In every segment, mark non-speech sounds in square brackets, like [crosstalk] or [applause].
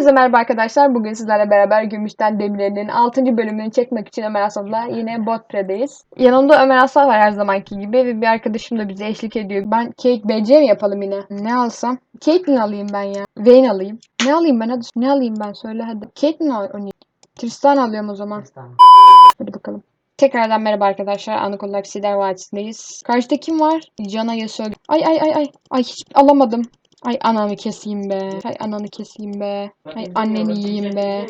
Hepinize merhaba arkadaşlar. Bugün sizlerle beraber Gümüşten Demirel'in 6. bölümünü çekmek için Ömer Asaf'la yine Botpre'deyiz. Yanımda Ömer Asaf var her zamanki gibi ve bir arkadaşım da bize eşlik ediyor. Ben Kate BC mi yapalım yine? Ne alsam? Caitlyn alayım ben ya. Vayne alayım. Ne alayım ben hadi. Ne alayım ben söyle hadi. Caitlyn oynayayım. Tristan alıyorum o zaman. Hadi bakalım. Tekrardan merhaba arkadaşlar. Anık olarak Sider Vadisi'ndeyiz. Karşıda kim var? Cana Yasuo. Ay ay ay ay. Ay hiç alamadım. Ay ananı keseyim be. Ay ananı keseyim be. Ay anneni yiyeyim be.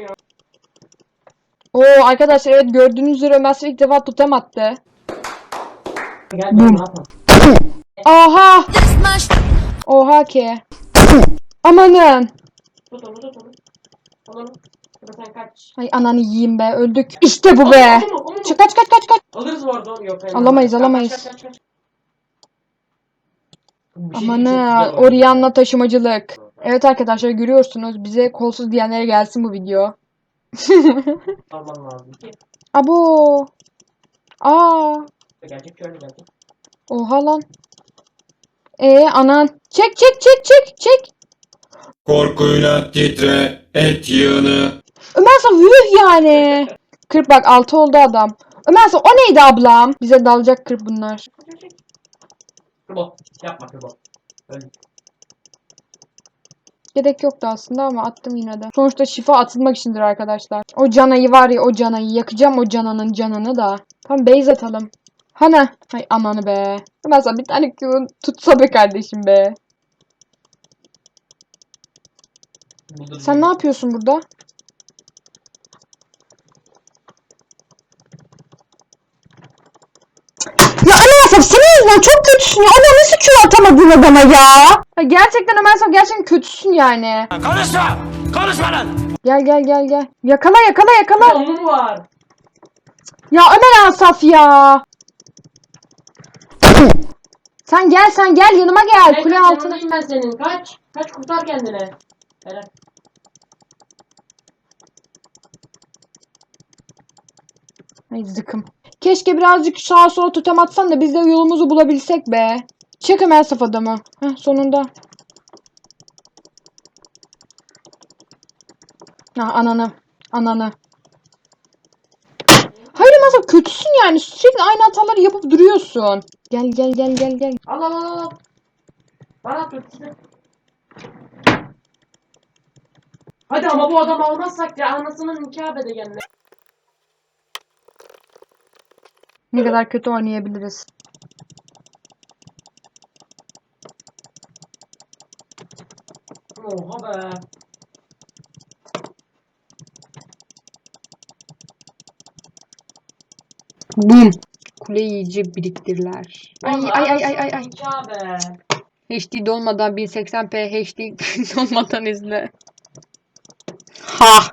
Oo arkadaşlar evet gördüğünüz üzere Ömer ilk defa totem attı. Yapalım? Oha! Ki. Amanın. Ay ananı yiyeyim be. Öldük. İşte bu be. Çık kaç kaç kaç kaç. Alırız bu arada. Yok. Alamayız, alamayız. kaç, kaç, kaç. Bir şey Amanı. Orianna taşımacılık. Evet arkadaşlar görüyorsunuz. Bize kolsuz diyenlere gelsin bu video. [laughs] Alman lazım. Abo. Aa. Gelecek şöyle gelecek. Oha lan. Ee anan. Çek çek çek çek çek. Korkuyla titre et yığını. Ömer sana yuh yani. Kırp bak altı oldu adam. Ömer sana o neydi ablam? Bize dalacak kırp bunlar. Kıbo. Yapma kıbo. Öl. Gerek yoktu aslında ama attım yine de. Sonuçta şifa atılmak içindir arkadaşlar. O canayı var ya o canayı. Yakacağım o cananın canını da. Tamam base atalım. Hana. Hay ananı be. Ömer sana bir tane Q tutsa be kardeşim be. Budur Sen ne yapıyorsun burada? Ya Ömer Yüzünden çok kötüsün ya. Ona nasıl Q atamadın adama ya? ya gerçekten Ömer Asaf gerçekten kötüsün yani. Konuşma! Konuşma lan! Gel gel gel gel. Yakala yakala yakala. Ya onun var. Ya Ömer Asaf ya. Sen gel sen gel yanıma gel. Hey, Kule altına. ben senin. Kaç. Kaç kurtar kendini. Helal. Ay zıkım. Keşke birazcık sağa sola totem atsan da biz de yolumuzu bulabilsek be. Çek Ömer Asaf adamı. Heh, sonunda. Ah ananı. Ananı. Hayır Ömer Asaf kötüsün yani. Sürekli aynı hataları yapıp duruyorsun. Gel gel gel gel gel. Al al al al. Bana ötesini. Hadi ama bu adamı almazsak ya anasının nikah bedegenine. Ne kadar kötü oynayabiliriz. Oha be. Bum. Kule yiyici biriktirler. Ay ay ay ay ay ay. HD dolmadan 1080p HD [laughs] dolmadan izle. Ha.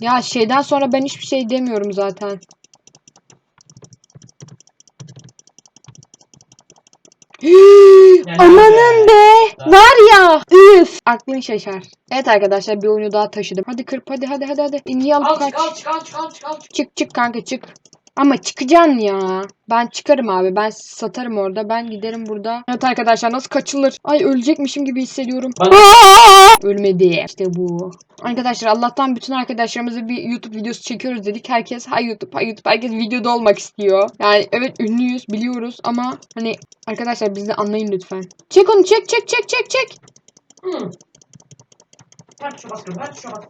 Ya şeyden sonra ben hiçbir şey demiyorum zaten. Amanın be. Var ya. Üf. Aklın şaşar. Evet arkadaşlar bir oyunu daha taşıdım. Hadi kırp hadi hadi hadi hadi. İndiyi alıp Al kaç. al çık al çık al çık al çık. Çık çık kanka çık. Ama çıkacaksın ya. Ben çıkarım abi. Ben satarım orada. Ben giderim burada. Evet arkadaşlar nasıl kaçılır? Ay ölecekmişim gibi hissediyorum. Ölmedi. İşte bu. Arkadaşlar Allah'tan bütün arkadaşlarımıza bir YouTube videosu çekiyoruz dedik. Herkes hay YouTube hay YouTube. Herkes videoda olmak istiyor. Yani evet ünlüyüz biliyoruz ama hani arkadaşlar bizi anlayın lütfen. Çek onu çek çek çek çek çek. Hı. Kaç şu kızım kaç şu bas.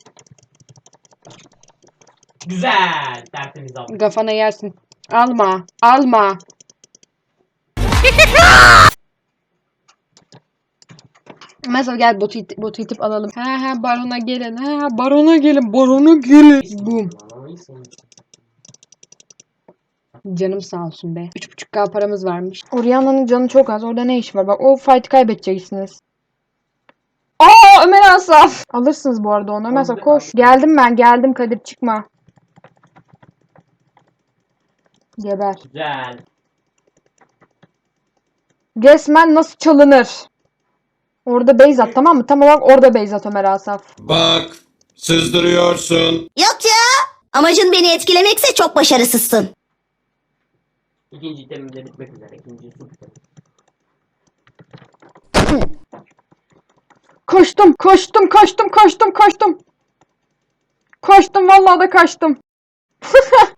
Güzel. Tertemiz aldım. Kafana yersin. Alma. Alma. Mesela gel botu, it botu itip alalım. He he barona gelin. He he barona gelin. Barona gelin. Bum. Canım sağ olsun be. 3.5k paramız varmış. Orianna'nın canı çok az. Orada ne iş var? Bak o fight kaybedeceksiniz. Aa Ömer Asaf. Alırsınız bu arada onu. Ömer Asaf koş. Geldim ben geldim Kadir çıkma. Geber. Güzel. Resmen nasıl çalınır? Orada base at tamam mı? Tam olarak orada base at Ömer Asaf. Bak, sızdırıyorsun. Yok ya. Amacın beni etkilemekse çok başarısızsın. İkinci itemim de bitmek üzere. İkinci su bitemi. Koştum, koştum, koştum, koştum, koştum. Kaçtım vallahi da kaçtım. [laughs]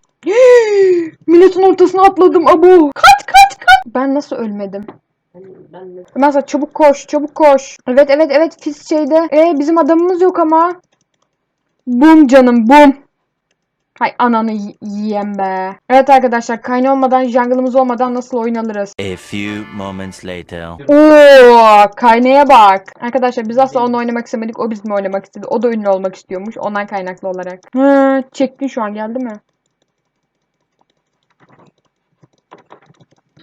Milletin ortasına atladım abo. Kaç kaç kaç. Ben nasıl ölmedim? Ben, ben de. Mesela çabuk koş, çabuk koş. Evet evet evet pis şeyde. E bizim adamımız yok ama. Bum canım bum. Hay ananı yiyem be. Evet arkadaşlar kayna olmadan jungle'ımız olmadan nasıl oyun alırız? A few moments later. Oo, kaynaya bak. Arkadaşlar biz asla onunla oynamak istemedik. O bizimle oynamak istedi. O da ünlü olmak istiyormuş. Ondan kaynaklı olarak. Hı, çektin şu an geldi mi?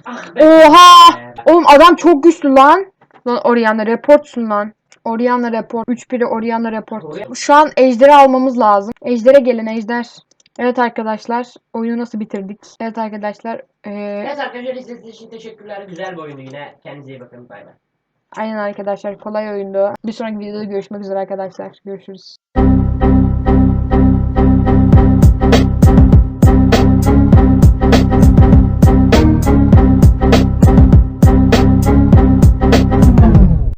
Ah be. Oha! Oğlum adam çok güçlü lan. Lan Orianna reportsun lan. Orianna report. 3-1'i Orianna report. Şu an ejderi almamız lazım. Ejder'e gelin ejder. Evet arkadaşlar. Oyunu nasıl bitirdik? Evet arkadaşlar. Ee, Evet arkadaşlar izlediğiniz için teşekkürler. Güzel bir oyundu yine. Kendinize iyi bakın. Bay bay. aynen arkadaşlar. Kolay oyundu. Bir sonraki videoda görüşmek üzere arkadaşlar. Görüşürüz.